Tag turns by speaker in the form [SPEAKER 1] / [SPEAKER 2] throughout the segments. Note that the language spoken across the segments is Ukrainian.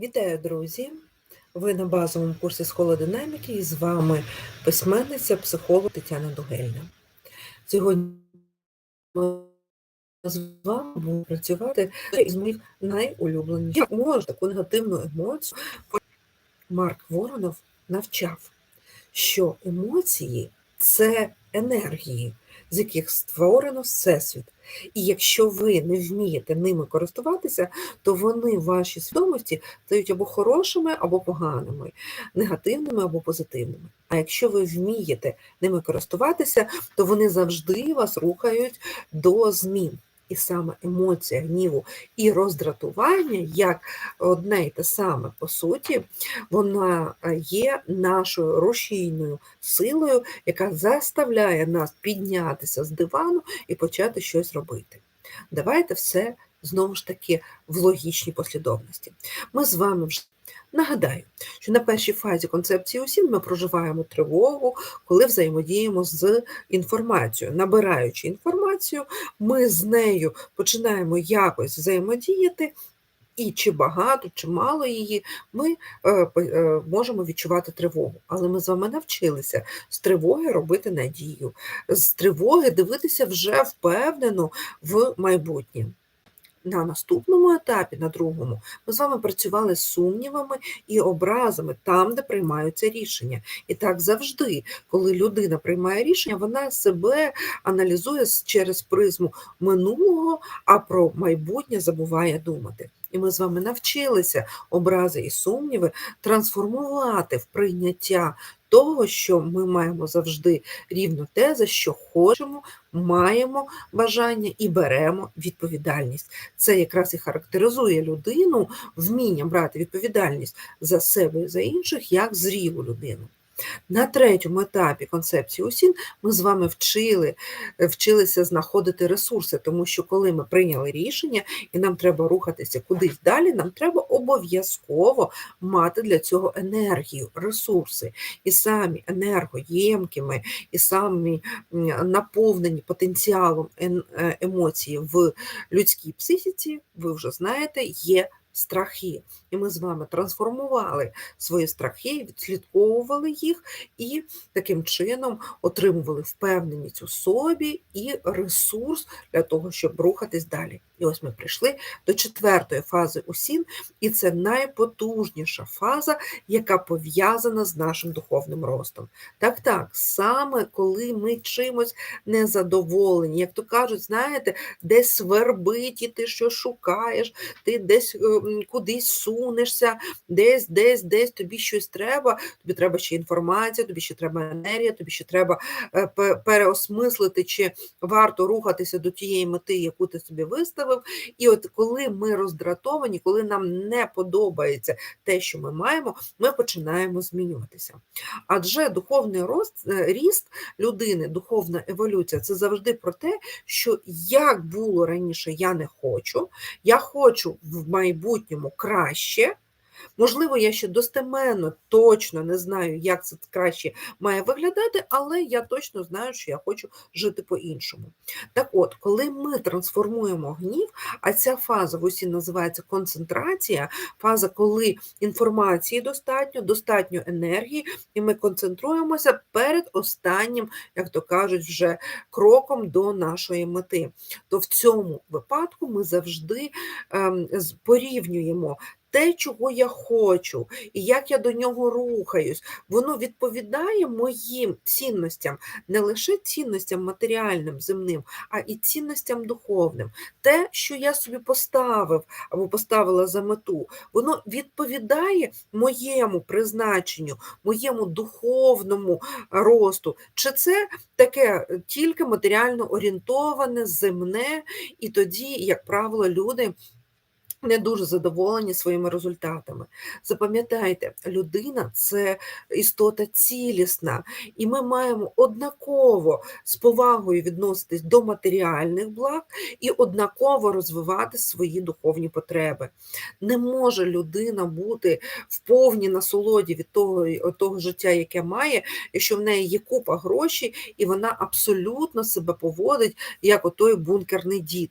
[SPEAKER 1] Вітаю, друзі! Ви на базовому курсі Школи динаміки і з вами письменниця, психолог Тетяна Дугельна. Сьогодні ми з вами будемо працювати з моїх найулюбленіших. Як може таку негативну емоцію? Марк Воронов навчав, що емоції це енергії, з яких створено Всесвіт. І якщо ви не вмієте ними користуватися, то вони в вашій свідомості стають або хорошими, або поганими, негативними або позитивними. А якщо ви вмієте ними користуватися, то вони завжди вас рухають до змін. І саме емоція гніву і роздратування, як одне й те саме по суті, вона є нашою рушійною силою, яка заставляє нас піднятися з дивану і почати щось робити. Давайте все знову ж таки в логічній послідовності. Ми з вами вже Нагадаю, що на першій фазі концепції усім ми проживаємо тривогу, коли взаємодіємо з інформацією. Набираючи інформацію, ми з нею починаємо якось взаємодіяти. І чи багато, чи мало її, ми е, е, можемо відчувати тривогу. Але ми з вами навчилися з тривоги робити надію, з тривоги дивитися вже впевнено в майбутнє. На наступному етапі, на другому, ми з вами працювали з сумнівами і образами там, де приймаються рішення. І так завжди, коли людина приймає рішення, вона себе аналізує через призму минулого, а про майбутнє забуває думати. І ми з вами навчилися образи і сумніви трансформувати в прийняття того, що ми маємо завжди рівно те, за що хочемо, маємо бажання і беремо відповідальність. Це якраз і характеризує людину вмінням брати відповідальність за себе і за інших як зрілу людину. На третьому етапі концепції УСІН ми з вами вчили, вчилися знаходити ресурси, тому що коли ми прийняли рішення і нам треба рухатися кудись далі, нам треба обов'язково мати для цього енергію, ресурси. І самі енергоємкими, і самі наповнені потенціалом е, емоцій в людській психіці, ви вже знаєте, є страхи. І ми з вами трансформували свої страхи, відслідковували їх і таким чином отримували впевненість у собі і ресурс для того, щоб рухатись далі. І ось ми прийшли до четвертої фази усін, і це найпотужніша фаза, яка пов'язана з нашим духовним ростом. Так, так, саме коли ми чимось незадоволені, як то кажуть, знаєте, десь свербить, і ти що шукаєш, ти десь ем, кудись сунешся, десь, десь, десь тобі щось треба, тобі треба ще інформація, тобі ще треба енергія, тобі ще треба е, переосмислити, чи варто рухатися до тієї мети, яку ти собі виставив виставив. І от коли ми роздратовані, коли нам не подобається те, що ми маємо, ми починаємо змінюватися. Адже духовний рост, е, ріст людини, духовна еволюція це завжди про те, що як було раніше, я не хочу, я хочу в майбутньому краще. Можливо, я ще достеменно точно не знаю, як це краще має виглядати, але я точно знаю, що я хочу жити по-іншому. Так от, коли ми трансформуємо гнів, а ця фаза в усі називається концентрація, фаза, коли інформації достатньо, достатньо енергії, і ми концентруємося перед останнім, як то кажуть, вже кроком до нашої мети. То в цьому випадку ми завжди ем, порівнюємо те, чого я хочу, і як я до нього рухаюсь, воно відповідає моїм цінностям, не лише цінностям матеріальним, земним, а і цінностям духовним. Те, що я собі поставив або поставила за мету, воно відповідає моєму призначенню, моєму духовному росту. Чи це таке тільки матеріально орієнтоване, земне, і тоді, як правило, люди не дуже задоволені своїми результатами. Запам'ятайте, людина це істота цілісна, і ми маємо однаково з повагою відноситись до матеріальних благ і однаково розвивати свої духовні потреби. Не може людина бути в повній насолоді від того, того життя, яке має, якщо в неї є купа грошей, і вона абсолютно себе поводить як отой бункерний дід.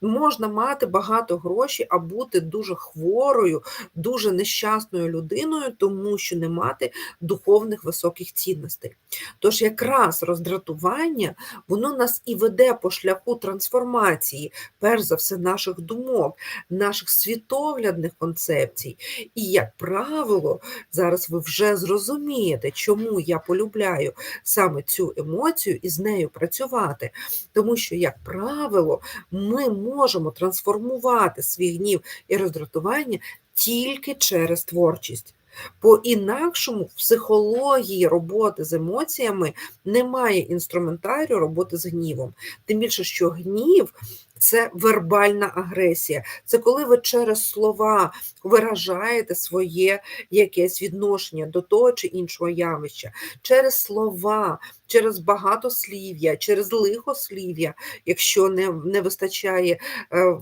[SPEAKER 1] Можна мати багато грошей, а бути дуже хворою, дуже нещасною людиною, тому що не мати духовних високих цінностей. Тож якраз роздратування, воно нас і веде по шляху трансформації, перш за все, наших думок, наших світоглядних концепцій. І, як правило, зараз ви вже зрозумієте, чому я полюбляю саме цю емоцію і з нею працювати. Тому що, як правило, ми можемо трансформувати свій гнів і роздратування тільки через творчість. По інакшому в психології роботи з емоціями немає інструментарію роботи з гнівом. Тим більше, що гнів це вербальна агресія. Це коли ви через слова виражаєте своє якесь відношення до того чи іншого явища, через слова, через багатослів'я, через лихослів'я, якщо не не вистачає е,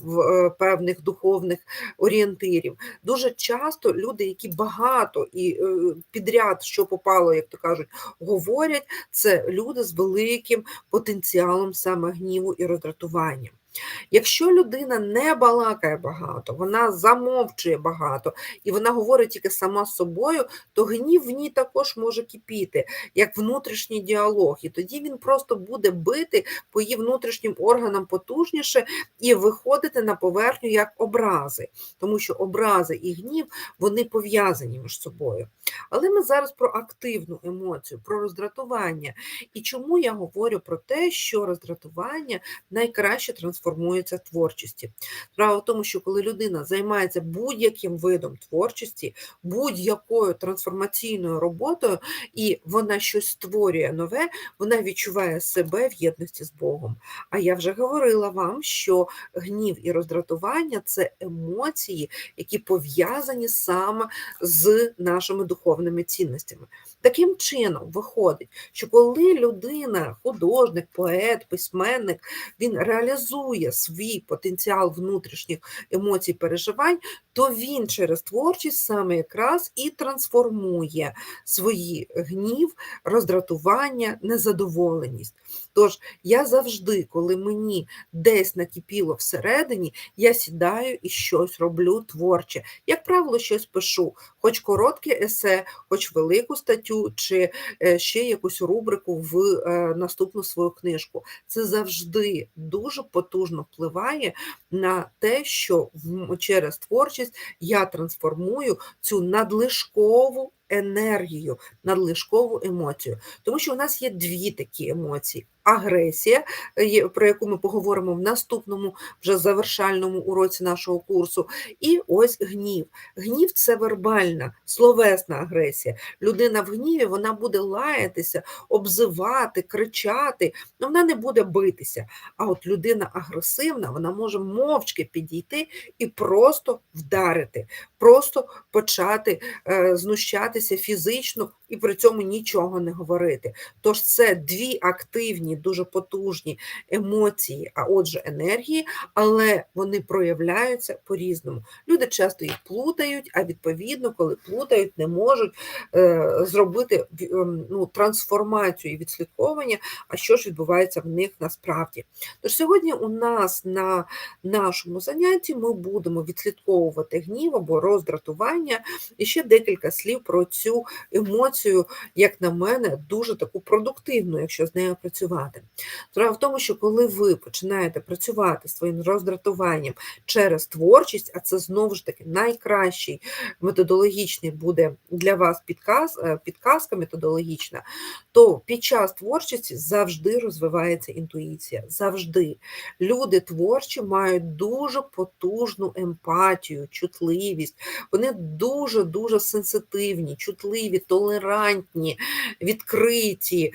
[SPEAKER 1] в е, певних духовних орієнтирів. Дуже часто люди, які багато і е, підряд, що попало, як то кажуть, говорять, це люди з великим потенціалом саме гніву і роздратування. Якщо людина не балакає багато, вона замовчує багато і вона говорить тільки сама з собою, то гнів в ній також може кипіти, як внутрішній діалог. І тоді він просто буде бити по її внутрішнім органам потужніше і виходити на поверхню як образи, тому що образи і гнів вони пов'язані між собою. Але ми зараз про активну емоцію, про роздратування. І чому я говорю про те, що роздратування найкраще трансформується в творчості? Справа в тому, що коли людина займається будь-яким видом творчості, будь-якою трансформаційною роботою, і вона щось створює нове, вона відчуває себе в єдності з Богом. А я вже говорила вам, що гнів і роздратування це емоції, які пов'язані саме з нашими духовними цінностями. Таким чином, виходить, що коли людина, художник, поет, письменник, він реалізує свій потенціал внутрішніх емоцій, переживань, то він через творчість саме якраз і трансформує свої гнів, роздратування, незадоволеність. Тож я завжди, коли мені десь накипіло всередині, я сідаю і щось роблю творче. Як правило, щось пишу, хоч коротке есе, хоч велику статтю, чи е, ще якусь рубрику в е, наступну свою книжку. Це завжди дуже потужно впливає на те, що через творчість я трансформую цю надлишкову енергію, надлишкову емоцію. Тому що у нас є дві такі емоції. Агресія, е, про яку ми поговоримо в наступному вже завершальному уроці нашого курсу, і ось гнів. Гнів це вербальна, словесна агресія. Людина в гніві вона буде лаятися, обзивати, кричати, але вона не буде битися. А от людина агресивна, вона може мовчки підійти і просто вдарити, просто почати е, знущатися фізично і при цьому нічого не говорити. Тож це дві активні, дуже потужні емоції, а отже, енергії, але вони проявляються по-різному. Люди часто їх плутають, а відповідно, коли плутають, не можуть е, зробити ем, ну, трансформацію і відслідковування, а що ж відбувається в них насправді. Тож сьогодні у нас на нашому занятті ми будемо відслідковувати гнів або роздратування і ще декілька слів про цю емоцію емоцію, як на мене, дуже таку продуктивну, якщо з нею працювати. Справа в тому, що коли ви починаєте працювати своїм роздратуванням через творчість, а це знову ж таки найкращий методологічний буде для вас підказ, е, підказка методологічна, то під час творчості завжди розвивається інтуїція. Завжди. Люди творчі мають дуже потужну емпатію, чутливість, вони дуже-дуже сенситивні, чутливі, толерантні толерантні, відкриті.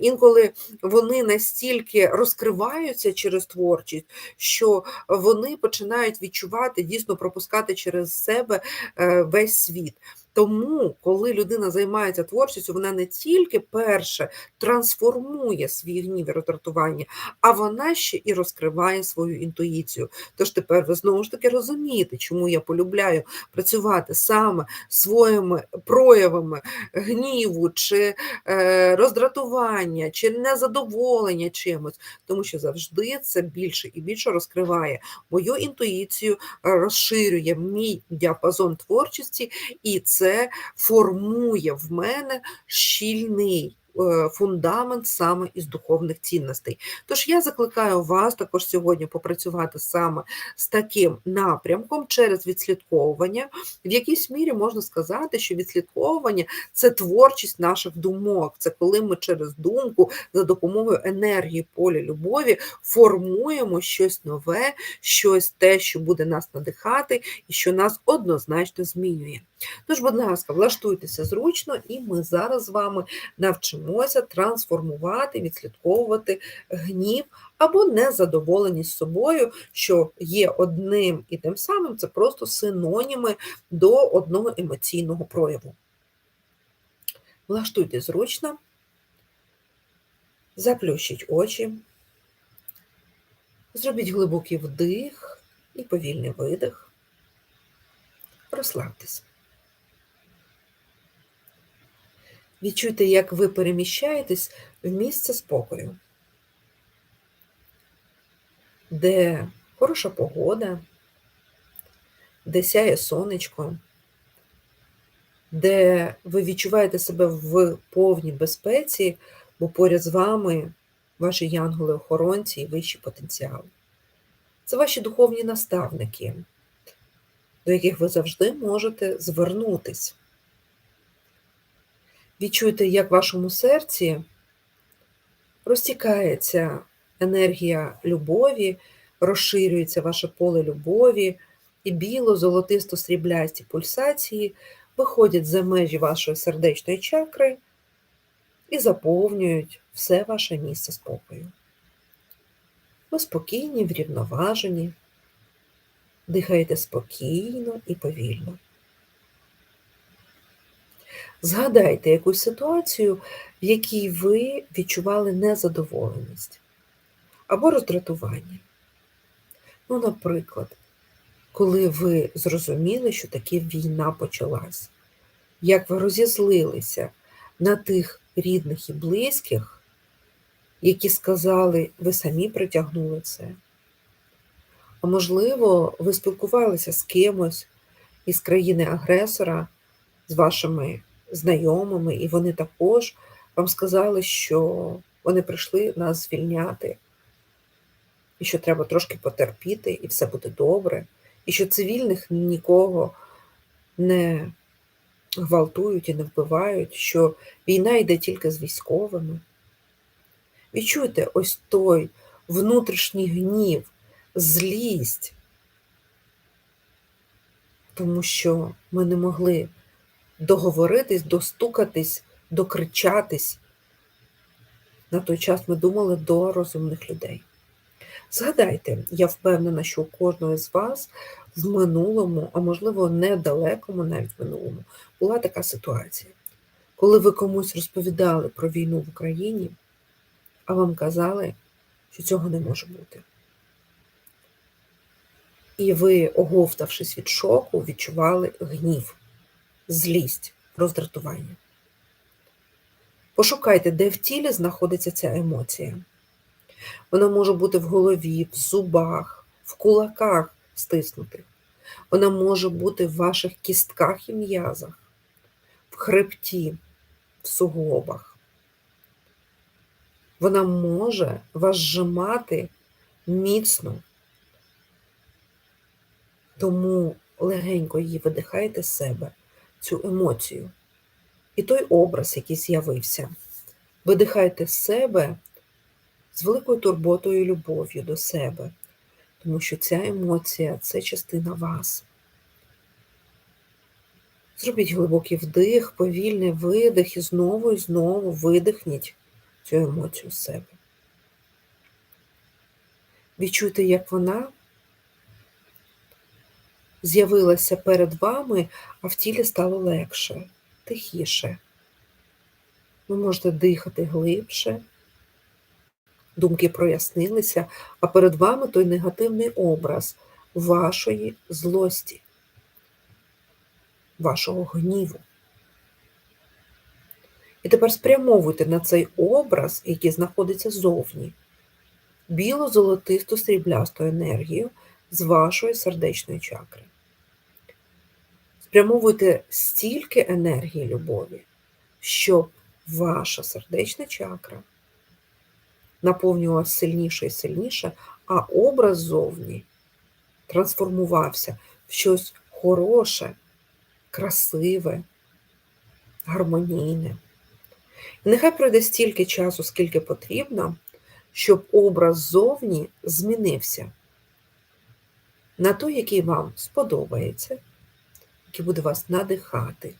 [SPEAKER 1] Інколи вони настільки розкриваються через творчість, що вони починають відчувати, дійсно пропускати через себе е, весь світ. Тому, коли людина займається творчістю, вона не тільки перше трансформує свій гнів і роздратування, а вона ще і розкриває свою інтуїцію. Тож тепер ви знову ж таки розумієте, чому я полюбляю працювати саме своїми проявами гніву, чи е, роздратування, чи незадоволення чимось, тому що завжди це більше і більше розкриває мою інтуїцію, розширює мій діапазон творчості, і це формує в мене щільний. Е, фундамент саме із духовних цінностей. Тож я закликаю вас також сьогодні попрацювати саме з таким напрямком через відслідковування. В якійсь мірі можна сказати, що відслідковування це творчість наших думок, це коли ми через думку за допомогою енергії поля любові формуємо щось нове, щось те, що буде нас надихати і що нас однозначно змінює. Тож, будь ласка, влаштуйтеся зручно, і ми зараз з вами навчимося трансформувати, відслідковувати гнів або незадоволеність собою, що є одним і тим самим, це просто синоніми до одного емоційного прояву. Влаштуйте зручно, заплющіть очі, зробіть глибокий вдих і повільний видих. Розслабтесь. Відчуйте, як ви переміщаєтесь в місце спокою, де хороша погода, де сяє сонечко, де ви відчуваєте себе в повній безпеці, бо поряд з вами ваші янголи-охоронці і вищі потенціали. Це ваші духовні наставники, до яких ви завжди можете звернутись. Відчуйте, як в вашому серці розтікається енергія любові, розширюється ваше поле любові, і біло-золотисто-сріблясті пульсації виходять за межі вашої сердечної чакри і заповнюють все ваше місце спокою. Ви спокійні, врівноважені, дихаєте спокійно і повільно. Згадайте якусь ситуацію, в якій ви відчували незадоволеність або роздратування. Ну, наприклад, коли ви зрозуміли, що таки війна почалась, як ви розізлилися на тих рідних і близьких, які сказали, ви самі притягнули це. А можливо, ви спілкувалися з кимось із країни-агресора, з вашими знайомими, і вони також вам сказали, що вони прийшли нас звільняти, і що треба трошки потерпіти, і все буде добре, і що цивільних нікого не гвалтують і не вбивають, що війна йде тільки з військовими. Відчуйте ось той внутрішній гнів, злість, тому що ми не могли договоритись, достукатись, докричатись. На той час ми думали до розумних людей. Згадайте, я впевнена, що у кожного з вас в минулому, а можливо, недалекому, навіть в минулому, була така ситуація, коли ви комусь розповідали про війну в Україні, а вам казали, що цього не може бути. І ви, оговтавшись від шоку, відчували гнів злість, роздратування. Пошукайте, де в тілі знаходиться ця емоція. Вона може бути в голові, в зубах, в кулаках стиснутих. Вона може бути в ваших кістках і м'язах, в хребті, в суглобах. Вона може вас зжимати міцно. Тому легенько її видихайте з себе цю емоцію. І той образ, який з'явився. Видихайте з себе з великою турботою і любов'ю до себе, тому що ця емоція це частина вас. Зробіть глибокий вдих, повільний видих і знову і знову видихніть цю емоцію з себе. Відчуйте, як вона з'явилася перед вами, а в тілі стало легше, тихіше. Ви можете дихати глибше, думки прояснилися, а перед вами той негативний образ вашої злості, вашого гніву. І тепер спрямовуйте на цей образ, який знаходиться зовні, біло-золотисту сріблясту енергію з вашої сердечної чакри. Спрямовуйте стільки енергії любові, щоб ваша сердечна чакра наповнювалася сильніше і сильніше, а образ зовні трансформувався в щось хороше, красиве, гармонійне. І нехай пройде стільки часу, скільки потрібно, щоб образ зовні змінився на той, який вам сподобається, який буде вас надихати.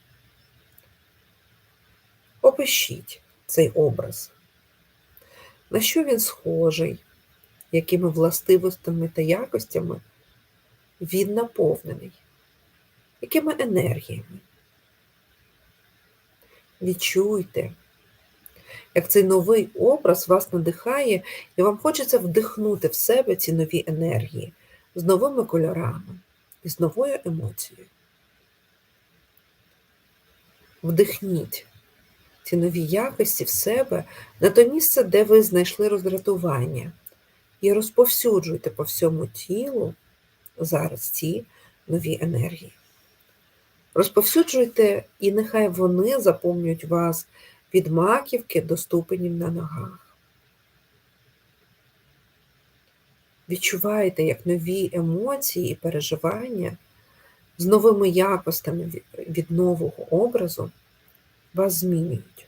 [SPEAKER 1] Опишіть цей образ, на що він схожий, якими властивостями та якостями він наповнений, якими енергіями. Відчуйте, як цей новий образ вас надихає, і вам хочеться вдихнути в себе ці нові енергії з новими кольорами і з новою емоцією. Вдихніть ці нові якості в себе на те місце, де ви знайшли роздратування, і розповсюджуйте по всьому тілу зараз ці нові енергії. Розповсюджуйте, і нехай вони заповнюють вас від маківки до ступенів на ногах. Відчувайте, як нові емоції і переживання з новими якостями від нового образу вас змінюють.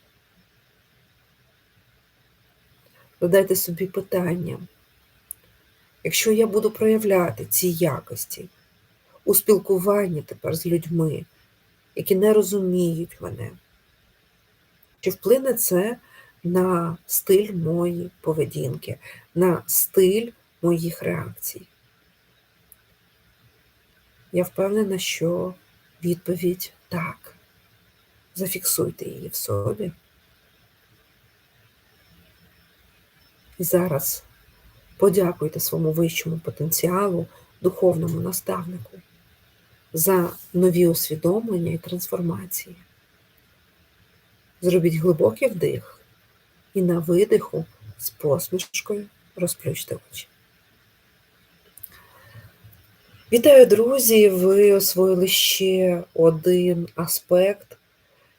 [SPEAKER 1] Задайте собі питання, якщо я буду проявляти ці якості у спілкуванні тепер з людьми, які не розуміють мене, чи вплине це на стиль моєї поведінки, на стиль моїх реакцій? Я впевнена, що відповідь так. Зафіксуйте її в собі. І зараз подякуйте своєму вищому потенціалу, духовному наставнику за нові усвідомлення і трансформації. Зробіть глибокий вдих і на видиху з посмішкою розплющте очі. Вітаю, друзі! Ви освоїли ще один аспект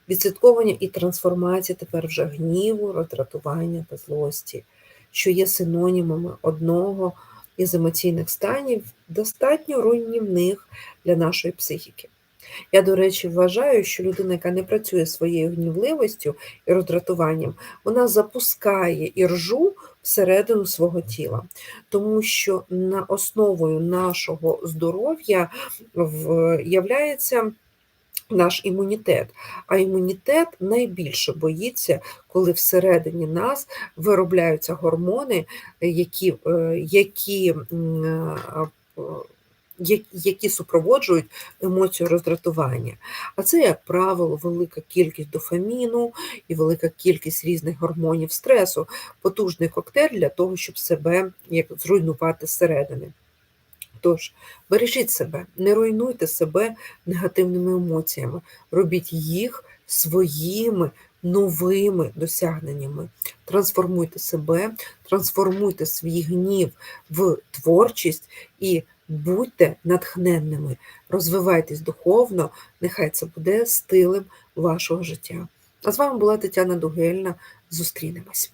[SPEAKER 1] відслідковування і трансформації тепер вже гніву, роздратування та злості, що є синонімами одного із емоційних станів, достатньо руйнівних для нашої психіки. Я, до речі, вважаю, що людина, яка не працює своєю гнівливістю і роздратуванням, вона запускає іржу всередину свого тіла, тому що на основою нашого здоров'я являється наш імунітет. А імунітет найбільше боїться, коли всередині нас виробляються гормони, які е, які, які супроводжують емоцію роздратування. А це, як правило, велика кількість дофаміну і велика кількість різних гормонів стресу, потужний коктейль для того, щоб себе як зруйнувати зсередини. Тож, бережіть себе, не руйнуйте себе негативними емоціями, робіть їх своїми новими досягненнями. Трансформуйте себе, трансформуйте свій гнів в творчість і будьте натхненними, розвивайтесь духовно, нехай це буде стилем вашого життя. А з вами була Тетяна Дугельна. Зустрінемось.